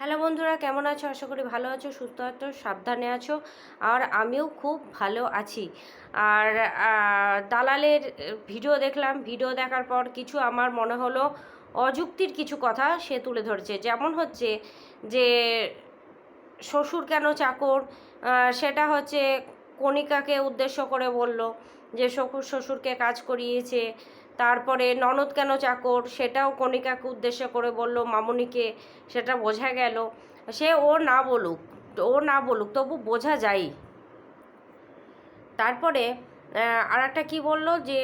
Hello বন্ধুরা, কেমন আছো? আশা করি ভালো আছো, সুস্থ আছো, সাবধানে আছো, আর আমিও খুব ভালো আছি। আর দালালের ভিডিও দেখলাম, ভিডিও দেখার পর কিছু আমার মনে হলো অযুক্তির কিছু কথা সে তুলে ধরেছে। যেমন হচ্ছে যে, শ্বশুর কেন চাকর? সেটা হচ্ছে কণিকাকে উদ্দেশ্য করে বলল যে, শ্বশুর, শ্বশুরকে কাজ করিয়েছে তারপরে ননদ কেন চাকর? সেটাও কণিকাকে উদ্দেশ্য করে বলল, মামুনিকে সেটা বোঝা গেল। সে ও না বলুক, ও না বলুক, তবু বোঝা যায়। তারপরে আর একটা কী বলল যে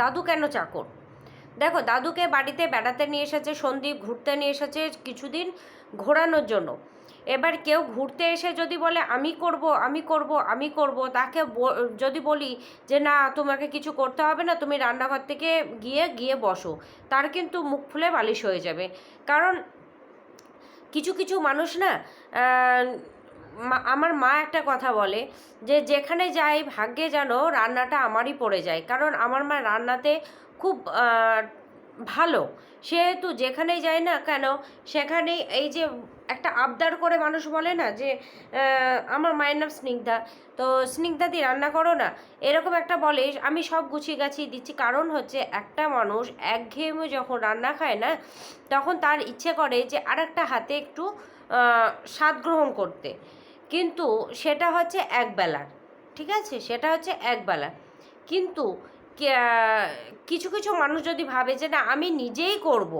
দাদু কেন চাকর? দেখো, দাদুকে বাড়িতে বেড়াতে নিয়ে এসেছে, সন্দীপ ঘুরতে নিয়ে এসেছে, কিছুদিন ঘোরানোর জন্য। এবার কেউ ঘুরতে এসে যদি বলে, আমি করব আমি করব আমি করব তাকে যদি বলি যে, না, তোমাকে কিছু করতে হবে না, তুমি রান্নাঘর থেকে গিয়ে গিয়ে বসো তার কিন্তু মুখ ফুলে বালিশ হয়ে যাবে। কারণ কিছু কিছু মানুষ না আমার মা একটা কথা বলে যে, যেখানে যাই, ভাগ্যে যেন রান্নাটা আমারই পড়ে যায় কারণ আমার মা রান্নাতে খুব ভালো। সেহেতু যেখানেই যায় না কেন, সেখানেই এই যে একটা আবদার করে মানুষ বলে না যে আমার মায়ের নাম স্নিগ্ধা। তো স্নিগ্ধা স্নিগ্ধাদি রান্না করো না। এরকম একটা বলে, আমি সব গুছিয়ে গাছিয়ে দিচ্ছি। কারণ হচ্ছে একটা মানুষ একঘেয়েমে যখন রান্না খায় না, তখন তার ইচ্ছে করে যে আর একটা হাতে একটু স্বাদ গ্রহণ করতে। কিন্তু সেটা হচ্ছে একবেলার, ঠিক আছে? সেটা হচ্ছে একবেলার। কিন্তু কিছু কিছু মানুষ যদি ভাবে যে না, আমি নিজেই করব।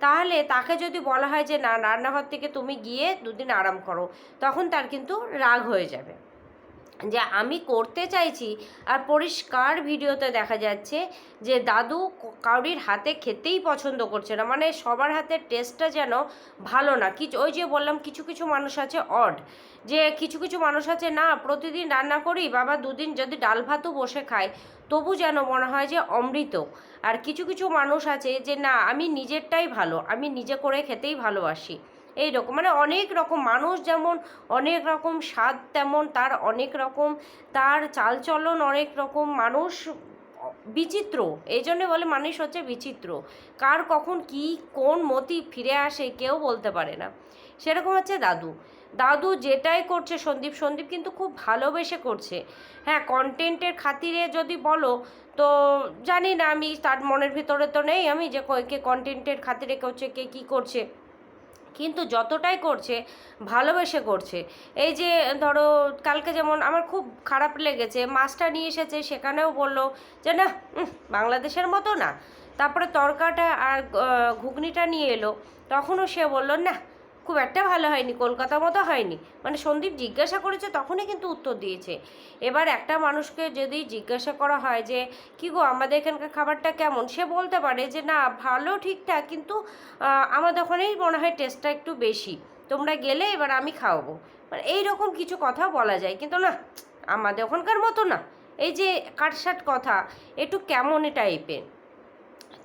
তাহলে তাকে যদি বলা হয় যে, না, রান্নাঘর থেকে তুমি গিয়ে দুদিন আরাম করো, তখন তার কিন্তু রাগ হয়ে যাবে। যে আমি করতে চাইছি আর পরিষ্কার ভিডিওতে দেখা যাচ্ছে যে দাদু কাউরির হাতে খেতেই পছন্দ করছে না। মানে সবার হাতের টেস্টটা যেন ভালো না। কিছু ওই যে বললাম, কিছু কিছু মানুষ আছে অড যে কিছু কিছু মানুষ আছে, না, প্রতিদিন রান্না করি, বাবা দুদিন যদি ডাল ভাতও বসে খায়, তবু যেন মনে হয় যে অমৃত। আর কিছু কিছু মানুষ আছে যে, না, আমি নিজেরটাই ভালো, আমি নিজে করে খেতেই ভালোবাসি। এই রকম মানে অনেক রকম মানুষ যেমন, অনেক রকম স্বাদ তেমন, তার অনেক রকম, তার চালচলন অনেক রকম, মানুষ বিচিত্র, এই জন্যে বলে মানুষ হচ্ছে বিচিত্র। কার কখন কি, কোন মতি ফিরে আসে কেউ বলতে পারে না। সেরকম হচ্ছে দাদু। দাদু যেটাই করছে সন্দীপ সন্দীপ কিন্তু খুব ভালোবেসে করছে। হ্যাঁ কন্টেন্টের খাতিরে যদি বলো, তো জানি না আমি, তার মনের ভিতরে তো নেই আমি যে ক- কন্টেন্টের খাতিরে করছে, কে কী করছে। কিন্তু যতটাই করছে, ভালোবেসে করছে। এই যে, ধরো, কালকে যেমন আমার খুব খারাপ লেগেছে, মাছটা নিয়ে এসেছে, সেখানেও বলল যে, না বাংলাদেশের মতো না। তারপরে তরকাটা আর ঘুগনিটা নিয়ে এলো, তখনও সে বলল, না খুব একটা ভালো হয়নি, কলকাতার মতো হয়নি। মানে সন্দীপ জিজ্ঞাসা করেছে, তখনই কিন্তু উত্তর দিয়েছে। এবার একটা মানুষকে যদি জিজ্ঞাসা করা হয় যে, কি গো, আমাদের এখানকার খাবারটা কেমন? সে বলতে পারে যে, না, ভালো ঠিকঠাক, কিন্তু আমাদের ওখানেই মনে হয় টেস্টটা একটু বেশি। তোমরা গেলে এবার আমি খাওয়াবো। মানে এই রকম কিছু কথা বলা যায়, কিন্তু না, আমাদের ওখানকার মতো না। এই যে কাটসাট কথা, একটু কেমন টাইপের।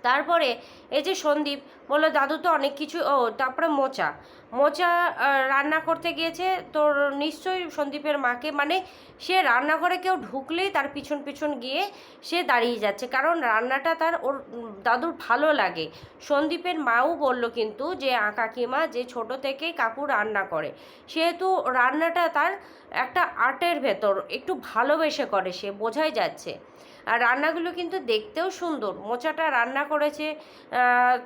তারপরে এই যে সন্দীপ বলল, দাদু তো অনেক কিছু, ও, তারপরে মোচা। মোচা রান্না করতে গিয়েছে। তোর নিশ্চয়ই সন্দীপের মাকে মানে সে রান্নাঘরে কেউ ঢুকলেই তার পিছন পিছন গিয়ে সে দাঁড়িয়ে যাচ্ছে। কারণ রান্নাটা তার ওর দাদুর ভালো লাগে। সন্দীপের মাও বলল কিন্তু যে কাকিমা, যে ছোট থেকেই কাকু রান্না করে। সেহেতু রান্নাটা তার একটা আর্টের ভেতর, একটু ভালোবেসে করে সে, বোঝাই যাচ্ছে। আর রান্নাগুলো কিন্তু দেখতেও সুন্দর। মোচাটা রান্না করেছে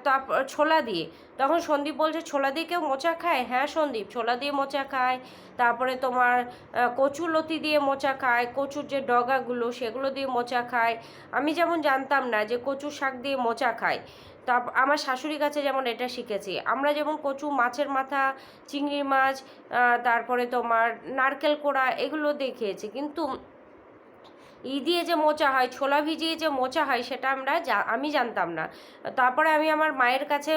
তারপর ছোলা দিয়ে। তখন সন্দীপ বলছে ছোলা দিয়ে কেউ মোচা খায়? হ্যাঁ সন্দীপ ছোলা দিয়ে মোচা খায়। তারপরে তোমার আহ, কচু লতি দিয়ে মোচা খায় কচুর যে ডগাগুলো সেগুলো দিয়ে মোচা খায়। আমি যেমন জানতাম না যে কচু শাক দিয়ে মোচা খায়। তা আমার শাশুড়ির কাছে যেমন এটা শিখেছি। আমরা যেমন কচু মাছের মাথা চিংড়ি মাছ তারপরে তোমার নারকেল কোড়া এগুলো দেখিয়েছি কিন্তু ই দিয়ে যে মোচা হয়, ছোলা ভিজিয়ে যে মোচা হয়, সেটা আমরা আমি জানতাম না। তারপরে আমি আমার মায়ের কাছে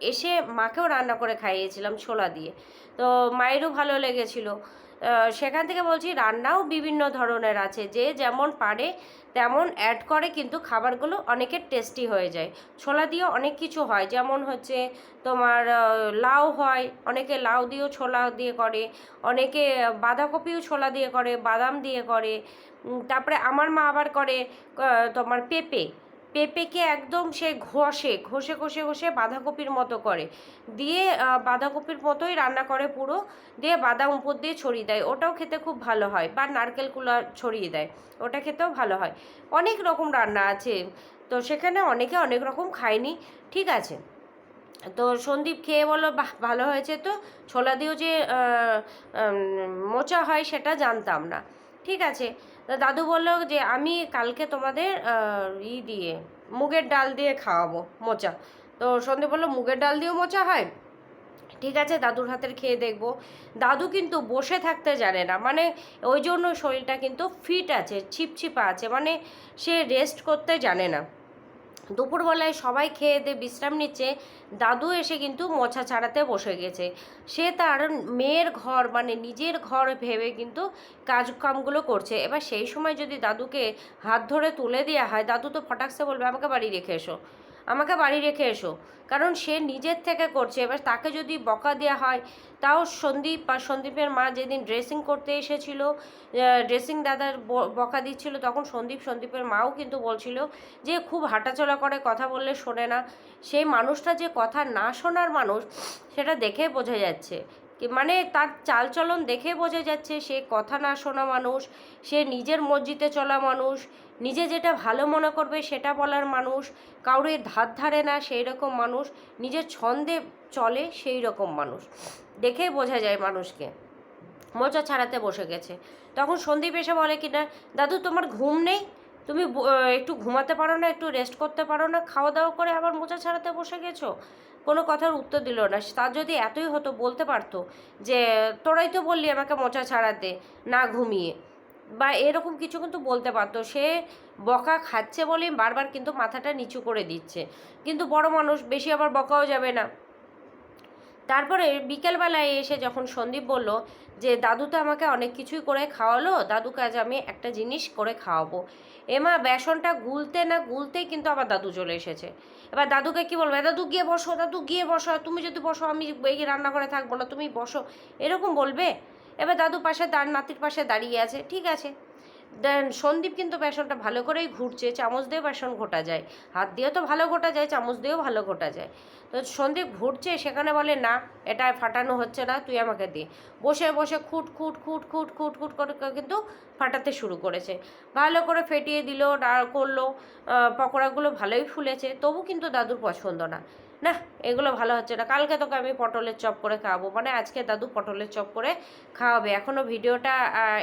এসে মাকেও রান্না করে খাইয়েছিলাম ছোলা দিয়ে। তো মায়েরও ভালো লেগেছিল। সেখান থেকে বলছি, রান্নাও বিভিন্ন ধরনের আছে। যে যেমন পারে, তেমন অ্যাড করে, কিন্তু খাবারগুলো অনেকের টেস্টি হয়ে যায়। ছোলা দিয়ে অনেক কিছু হয়। যেমন হচ্ছে তোমার লাউ হয়। অনেকে লাউ দিয়েও ছোলা দিয়ে করে। অনেকে বাঁধাকপিও ছোলা দিয়ে করে, বাদাম দিয়ে করে। তারপরে আমার মা আবার করে তোমার পেঁপে। পেঁপেকে একদম সে ঘষে ঘষে ঘষে ঘষে বাঁধাকপির মতো করে। দিয়ে বাঁধাকপির মতোই রান্না করে পুরো। দিয়ে বাদাম উপর দিয়ে ছড়িয়ে দেয়। ওটাও খেতে খুব ভালো হয়। বা নারকেলগুলো ছড়িয়ে দেয়। ওটা খেতেও ভালো হয়। অনেক রকম রান্না আছে। তো সেখানে অনেকে অনেক রকম খায়নি। ঠিক আছে। তো সন্দীপ খেয়ে বলো বাহ, ভালো হয়েছে তো। ছোলা দিয়েও যে মোচা হয় সেটা জানতাম না। ঠিক আছে। তো দাদু বলল যে, আমি কালকে তোমাদের ই দিয়ে, মুগের ডাল দিয়ে খাওয়াবো, মোচা। তো সন্ধে বলল, মুগের ডাল দিয়েও মোচা হয়? ঠিক আছে, দাদুর হাতের খেয়ে দেখব। দাদু কিন্তু বসে থাকতে জানে না মানে ওই জন্য শরীরটা কিন্তু ফিট আছে, ছিপছিপা আছে মানে সে রেস্ট করতে জানে না। দুপুরবেলায় সবাই খেয়ে দিয়ে বিশ্রাম নিচ্ছে, দাদু এসে কিন্তু মোছা ছাড়াতে বসে গেছে। সে তার মেয়ের ঘর মানে নিজের ঘর ভেবে কিন্তু কাজকামগুলো করছে। এবার সেই সময় যদি দাদুকে হাত ধরে তুলে দেওয়া হয়, দাদু তো ফটাকসে বলবে, আমাকে বাড়ি রেখে এসো। আমাকে বাড়ি রেখে এসো। কারণ সে নিজের থেকে করছে। এবার তাকে যদি বকা দেওয়া হয়, তাও সন্দীপ বা সন্দীপের মা যেদিন ড্রেসিং করতে এসেছিল ড্রেসিং দাদার বকা দিচ্ছিল, তখন সন্দীপ সন্দীপের মাও কিন্তু বলছিল যে, খুব হাঁটাচলা করে, কথা বললে শোনে না। সেই মানুষটা যে কথা না শোনার মানুষ, সেটা দেখে বোঝা যাচ্ছে। মানে তার চালচলন দেখে বোঝা যাচ্ছে সে কথা না শোনা মানুষ, সে নিজের মসজিদে চলা মানুষ, নিজে যেটা ভালো মনে করবে সেটা বলার মানুষ, কাউরে ধার ধারে না সেই রকম মানুষ, নিজের ছন্দে চলে সেই রকম মানুষ। দেখেই বোঝা যায় মানুষকে। মোচা ছাড়াতে বসে গেছে। তখন সন্দীপ এসে বলে কি না দাদু, তোমার ঘুম নেই? তুমি একটু ঘুমাতে পারো না, একটু রেস্ট করতে পারো না খাওয়া দাওয়া করে আবার মোচা ছাড়াতে বসে গেছো? কোনো কথার উত্তর দিল না। তার যদি এতই হতো, বলতে পারতো যে, তোরাই তো বললি আমাকে মোচা ছাড়াতে না ঘুমিয়ে। বা এরকম কিছু কিন্তু বলতে পারতো। সে বকা খাচ্ছে বলেই বারবার কিন্তু মাথাটা নিচু করে দিচ্ছে। কিন্তু বড় মানুষ বেশি আবার বকাও যাবে না। তারপরে বিকেলবেলায় এসে যখন সন্দীপ বলল যে, দাদু তো আমাকে অনেক কিছুই করে খাওয়ালো, দাদুকে আজ আমি একটা জিনিস করে খাওয়াবো। এমা বেসনটা গুলতে না গুলতেই কিন্তু আবার দাদু চলে এসেছে। এবার দাদুকে কি বলবে? দাদু গিয়ে বসো, দাদু গিয়ে বসো তুমি যদি বসো, আমি এই রান্নাঘরে থাকব না, তুমি বসো। এরকম বলবে। এবার দাদু পাশে, তার নাতির পাশে দাঁড়িয়ে আছে। ঠিক আছে। দেন সন্দীপ কিন্তু বেসনটা ভালো করেই ঘুরছে, চামচ দিয়ে বেসন ঘোটা যায়। হাত দিয়েও তো ভালো ঘোটা যায়, চামচ দিয়েও ভালো ঘোটা যায়। তো সন্দীপ ঘুরছে, সেখানে বলে, না, এটা ফাটানো হচ্ছে না, তুই আমাকে দে। বসে বসে খুট খুট খুট খুট খুট খুট করে কিন্তু ফাটাতে শুরু করেছে। ভালো করে ফেটিয়ে দিল করল পকোড়াগুলো ভালোই ফুলেছে, তবু কিন্তু দাদুর পছন্দ না। না, এগুলো ভালো হচ্ছে না। কালকে তোকে আমি পটলের চপ করে খাওয়াবো। মানে আজকে দাদু পটলের চপ করে খাওয়াবে। এখনও ভিডিওটা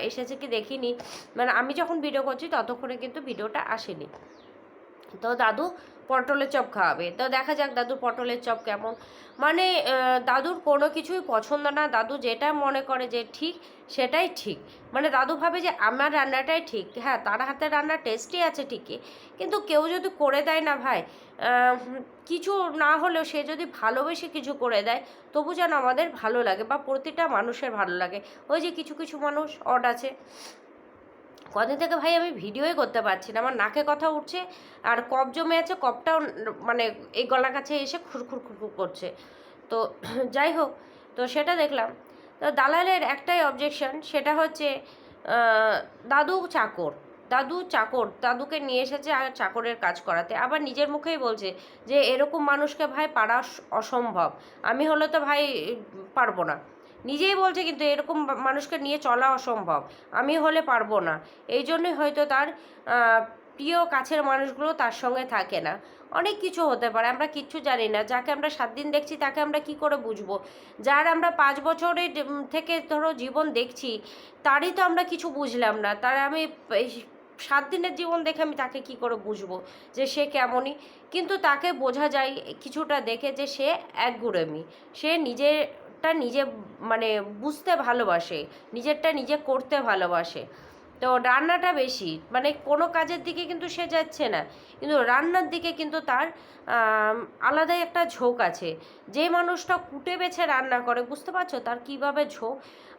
এসেছে কি দেখিনি। মানে আমি যখন ভিডিও করছি, ততক্ষণে কিন্তু ভিডিওটা আসেনি। তো দাদু পটলের চপ খাওয়াবে। তো দেখা যাক দাদু পটলের চপ কেমন। মানে দাদুর কোনো কিছুই পছন্দ না। দাদু যেটা মনে করে যে ঠিক, সেটাই ঠিক। মানে দাদু ভাবে যে আমার রান্নাটাই ঠিক। হ্যাঁ তার হাতের রান্না টেস্টি আছে ঠিকই। কিন্তু কেউ যদি করে দেয় না ভাই কিছু না হলেও সে যদি ভালোবেসে কিছু করে দেয়, তবু যেন আমাদের ভালো লাগে বা প্রতিটা মানুষের ভালো লাগে। ওই যে কিছু কিছু মানুষ অড আছে। কদিন থেকে ভাই আমি ভিডিওই করতে পারছি না, আমার নাকে কথা উঠছে আর কপ জমে আছে কপটাও মানে এই গলার কাছে এসে খুরখুর খুরখুর করছে। তো যাই হোক, তো সেটা দেখলাম। তো দালালের একটাই অবজেকশন সেটা হচ্ছে দাদু চাকর দাদু চাকর, দাদুকে নিয়ে এসেছে আর চাকরের কাজ করাতে। আবার নিজের মুখেই বলছে যে, এরকম মানুষকে ভাই পারা অসম্ভব। আমি হলে তো ভাই পারব না। নিজেই বলছে কিন্তু এরকম মানুষকে নিয়ে চলা অসম্ভব। আমি হলে পারব না। এই জন্যই হয়তো তার প্রিয় কাছের মানুষগুলো তার সঙ্গে থাকে না। অনেক কিছু হতে পারে, আমরা কিচ্ছু জানি না। যাকে আমরা সাত দিন দেখছি, তাকে আমরা কি করে বুঝব? যার আমরা পাঁচ বছরের থেকে ধরো জীবন দেখছি, তারই তো আমরা কিছু বুঝলাম না। তার আমি সাত দিনের জীবন দেখে আমি তাকে কি করে বুঝব যে সে কেমনই? কিন্তু তাকে বোঝা যায়, কিছুটা দেখে যে সে এক গুড়েমি সে নিজেরটা নিজে মানে বুঝতে ভালোবাসে, নিজেরটা নিজে করতে ভালোবাসে। তো রান্নাটা বেশি মানে কোনো কাজের দিকে কিন্তু সে যাচ্ছে না। কিন্তু রান্নার দিকে কিন্তু তার আলাদাই একটা ঝোঁক আছে। যে মানুষটা কুটে বেছে রান্না করে, বুঝতে পারছ? তার কীভাবে ঝোঁক?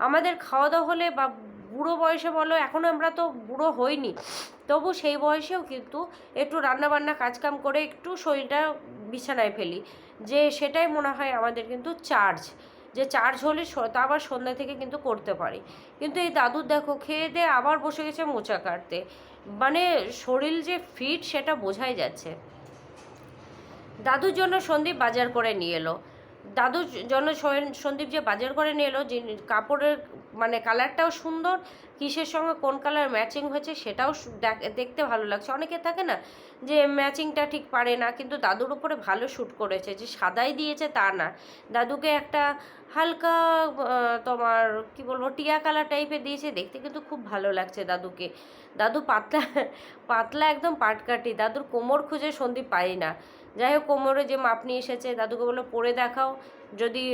আমাদের খাওয়া দাওয়া হলে বা বুড়ো বয়সে বলো এখনও আমরা তো বুড়ো হইনি। তবু সেই বয়সেও কিন্তু একটু রান্নাবান্না কাজকাম করে একটু শরীরটা বিছানায় ফেলি। যে সেটাই মনে হয় আমাদের কিন্তু চার্জ। যে চার্জ হলে তা আবার সন্ধ্যা থেকে কিন্তু করতে পারি। কিন্তু এই দাদুর দেখো, খেয়ে দিয়ে আবার বসে গেছে মোচা কাটতে। মানে শরীর যে ফিট সেটা বোঝাই যাচ্ছে। দাদুর জন্য সন্দীপ বাজার করে নিয়ে এলো। দাদুর জন্য সন্দীপ যে বাজার করে নিয়ে এলো কাপড়ের মানে কালারটাও সুন্দর, কিসের সঙ্গে কোন কালার ম্যাচিং হয়েছে সেটাও দেখতে ভালো লাগছে। অনেকে থাকে না যে ম্যাচিংটা ঠিক পারে না, কিন্তু দাদুর উপরে ভালো শ্যুট করেছে, যে সাদাই দিয়েছে তা না। দাদুকে একটা হালকা তোমার কি বলব, টিয়া কালার টাইপের দিয়েছে, দেখতে কিন্তু খুব ভালো লাগছে দাদুকে। দাদু পাতলা পাতলা একদম পাটকাটি দাদুর কোমর খুঁজে সন্দীপ পাই না। যাই হোক কোমরে যে মাপ নিয়ে এসেছে, দাদুকে বলল, পরে দেখাও। যদি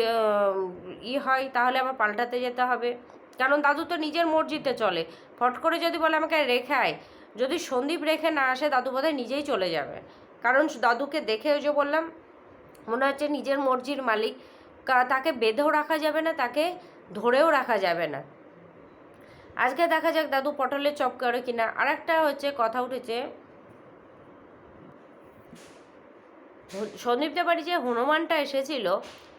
ই হয়, তাহলে আবার পাল্টাতে যেতে হবে। কারণ দাদু তো নিজের মর্জিতে চলে। ফট করে যদি বলে আমাকে রেখে আয় যদি সন্দীপ রেখে না আসে, দাদু বোধহয় নিজেই চলে যাবে। কারণ দাদুকে দেখে যে বললাম, মনে হচ্ছে নিজের মর্জির মালিক। তাকে বেঁধেও রাখা যাবে না, তাকে ধরেও রাখা যাবে না। আজকে দেখা যাক দাদু পটলের চপ করে কিনা। আর একটা হচ্ছে, কথা উঠেছে সন্দীপদের বাড়ি যে হনুমানটা এসেছিল,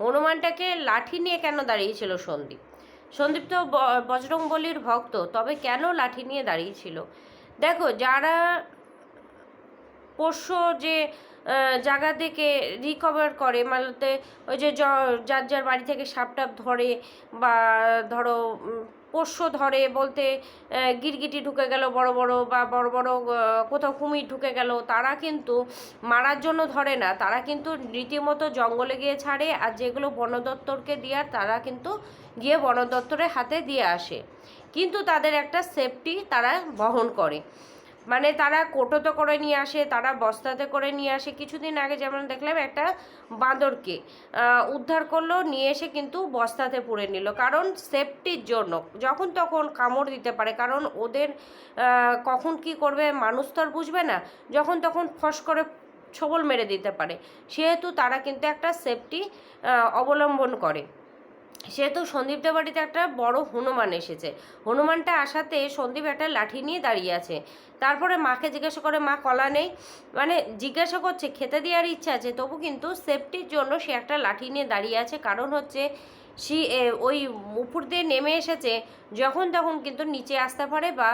হনুমানটাকে লাঠি নিয়ে কেন দাঁড়িয়েছিল সন্দীপ? সন্দীপ তো বজরংবলির ভক্ত, তবে কেন লাঠি নিয়ে দাঁড়িয়েছিল? দেখো, যারা পোষ্য যে জায়গা থেকে রিকভার করে মানে ওই যে যার যার বাড়ি থেকে সাপ টাপ ধরে বা ধরো পোষ্য ধরে বলতে গিরগিটি ঢুকে গেল বড় বড় বা বড় বড় কোথাও কুমির ঢুকে গেল, তারা কিন্তু মারার জন্য ধরে না। তারা কিন্তু রীতিমতো জঙ্গলে গিয়ে ছাড়ে আর যেগুলো বন দপ্তরকে দেওয়ার তারা কিন্তু গিয়ে বন দপ্তরের হাতে দিয়ে আসে। কিন্তু তাদের একটা সেফটি তারা বহন করে। মানে তারা কোটোতে করে নিয়ে আসে, তারা বস্তাতে করে নিয়ে আসে। কিছুদিন আগে যেমন দেখলাম একটা বাঁদরকে উদ্ধার করল, নিয়ে এসে কিন্তু বস্তাতে পুরে নিল। কারণ সেফটির জন্য, যখন তখন কামড় দিতে পারে। কারণ ওদের কখন কি করবে মানুষ তো আর বুঝবে না। যখন তখন ফস করে ছবল মেরে দিতে পারে। সেহেতু তারা কিন্তু একটা সেফটি অবলম্বন করে। সেহেতু সন্দীপদের বাড়িতে একটা বড় হনুমান এসেছে। হনুমানটা আসাতে সন্দীপ একটা লাঠি নিয়ে দাঁড়িয়ে আছে। তারপরে মাকে জিজ্ঞাসা করে, মা, কলা নেই? মানে জিজ্ঞাসা করছে, খেতে দেওয়ার ইচ্ছা আছে। তবু কিন্তু সেফটির জন্য সে একটা লাঠি নিয়ে দাঁড়িয়ে আছে। কারণ হচ্ছে সে ওই উপর দিয়ে নেমে এসেছে, যখন তখন কিন্তু নিচে আসতে পারে বা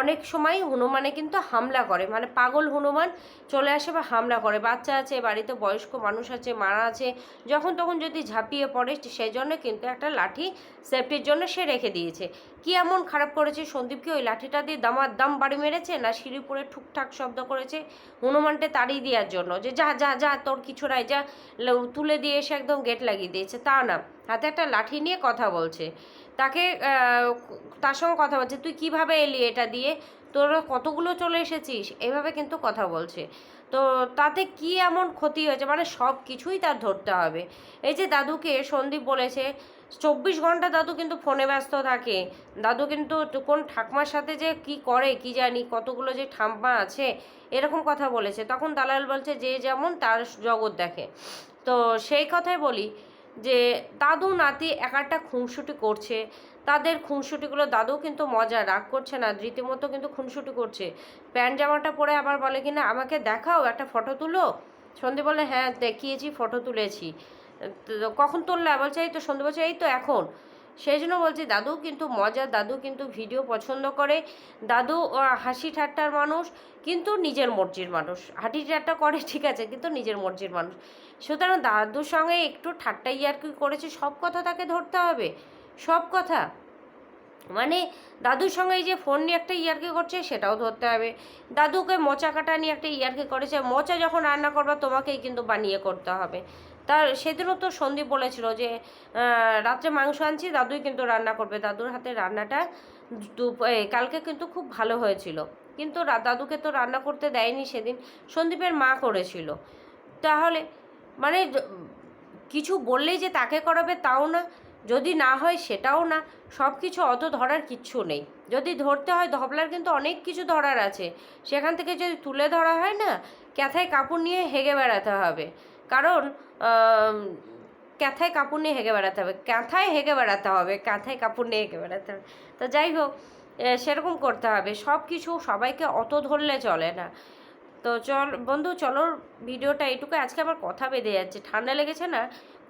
অনেক সময় হনুমানে কিন্তু হামলা করে। মানে পাগল হনুমান চলে আসে বা হামলা করে। বাচ্চা আছে, বাড়িতে বয়স্ক মানুষ আছে, মারা আছে, যখন তখন যদি ঝাঁপিয়ে পড়ে সেই জন্য কিন্তু একটা লাঠি সেফটির জন্য সে রেখে দিয়েছে। কি এমন খারাপ করেছে? সন্দীপকে ওই লাঠিটা দিয়ে দামার দাম বাড়ি মেরেছে না সিঁড়ি পরে ঠুকঠাক শব্দ করেছে হনুমানটা তাড়িয়ে দেওয়ার জন্য? যে যা যা যা, তোর কিছু নাই, যা তুলে দিয়ে এসে একদম গেট লাগিয়ে দিয়েছে। তা না। হাতে একটা লাঠি নিয়ে কথা বলছে। তাকে তার সঙ্গে কথা বলছে, তুই কীভাবে এলি এটা দিয়ে? তোর কতগুলো চলে এসেছিস? এভাবে কিন্তু কথা বলছে। তো তাতে কি এমন ক্ষতি হয়েছে? মানে সব কিছুই তার ধরতে হবে। এই যে দাদুকে সন্দীপ বলেছে, চব্বিশ ঘণ্টা দাদু কিন্তু ফোনে ব্যস্ত থাকে। দাদু কিন্তু কোন ঠাকমার সাথে যে কি করে, কি জানি, কতগুলো যে ঠাম্মা আছে, এরকম কথা বলেছে। তখন দালাল বলছে, যে যেমন তার জগৎ দেখে। তো সেই কথাই বলি যে দাদু নাতি এক একটা খুনসুটি করছে, তাদের খুনসুটিগুলো দাদু কিন্তু মজা রাগ করছে না, রীতিমতো কিন্তু খুনসুটি করছে। প্যান্ট জামাটা পরে আবার বলে কি না আমাকে দেখাও, একটা ফটো তুলো? সন্ধে বলে হ্যাঁ দেখিয়েছি, ফটো তুলেছি। কখন তুললা বলছে এই তো সন্ধে বলছে, এই তো এখন। সেই জন্য বলছি, দাদু কিন্তু মজা, দাদু কিন্তু ভিডিও পছন্দ করে। দাদু হাসি ঠাট্টার মানুষ, কিন্তু নিজের মর্জির মানুষ। হাসি ঠাট্টা করে, ঠিক আছে, কিন্তু নিজের মর্জির মানুষ। সুতরাং দাদুর সঙ্গে একটু ঠাট্টা ইয়ার্কি করেছে, সব কথা তাকে ধরতে হবে। সব কথা। মানে দাদুর সঙ্গে এই যে ফোন নিয়ে একটা ইয়ার্কি করছে, সেটাও ধরতে হবে। দাদুকে মোচা কাটা নিয়ে একটা ইয়ার্কি করেছে। মোচা যখন রান্না করবা, তোমাকেই কিন্তু বানিয়ে করতে হবে। তার, সেদিনও তো সন্দীপ বলেছিল যে রাত্রে মাংস আনছি, দাদুই কিন্তু রান্না করবে। দাদুর হাতে রান্নাটা কালকে কিন্তু খুব ভালো হয়েছিল। কিন্তু দাদুকে তো রান্না করতে দেয়নি সেদিন, সন্দীপের মা করেছিল। তাহলে মানে কিছু বললেই যে তাকে করাবে তাও না, যদি না হয় সেটাও না সব কিছু অত ধরার কিচ্ছু নেই। যদি ধরতে হয়, ধবলার কিন্তু অনেক কিছু ধরার আছে। সেখান থেকে যদি তুলে ধরা হয় না, ক্যাথায় কাপড় নিয়ে হেগে বেড়াতে হবে। কারণ ক্যাথায় কাপড় নিয়ে হেগে বেড়াতে হবে। ক্যাথায় হেগে বেড়াতে হবে, ক্যাথায় কাপড় নিয়ে হেগে বেড়াতে হবে। তো যাই হোক সেরকম করতে হবে। সব কিছু সবাইকে অত ধরলে চলে না। তো চল, বন্ধু, চলো ভিডিওটা এইটুকু। আজকে আমার কথা বেঁধে যাচ্ছে। ঠান্ডা লেগেছে না?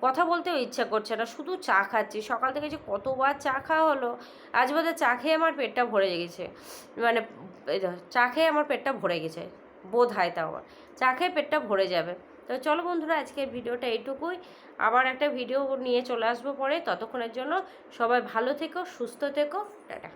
কথা বলতেও ইচ্ছা করছে না। শুধু চা খাচ্ছি। সকাল থেকে যে কতবার চা খাওয়া হলো, আজ বোধ চা খেয়ে আমার পেটটা ভরে গেছে। মানে চা খেয়ে আমার পেটটা ভরে গেছে। বোধ হয় তাও আমার চা খেয়ে পেটটা ভরে যাবে। তো চলো বন্ধুরা, আজকের ভিডিওটা এইটুকুই। আবার একটা ভিডিও নিয়ে চলে আসব পরে। ততক্ষণের জন্য সবাই ভালো থেকো, সুস্থ থেকো। টাটা।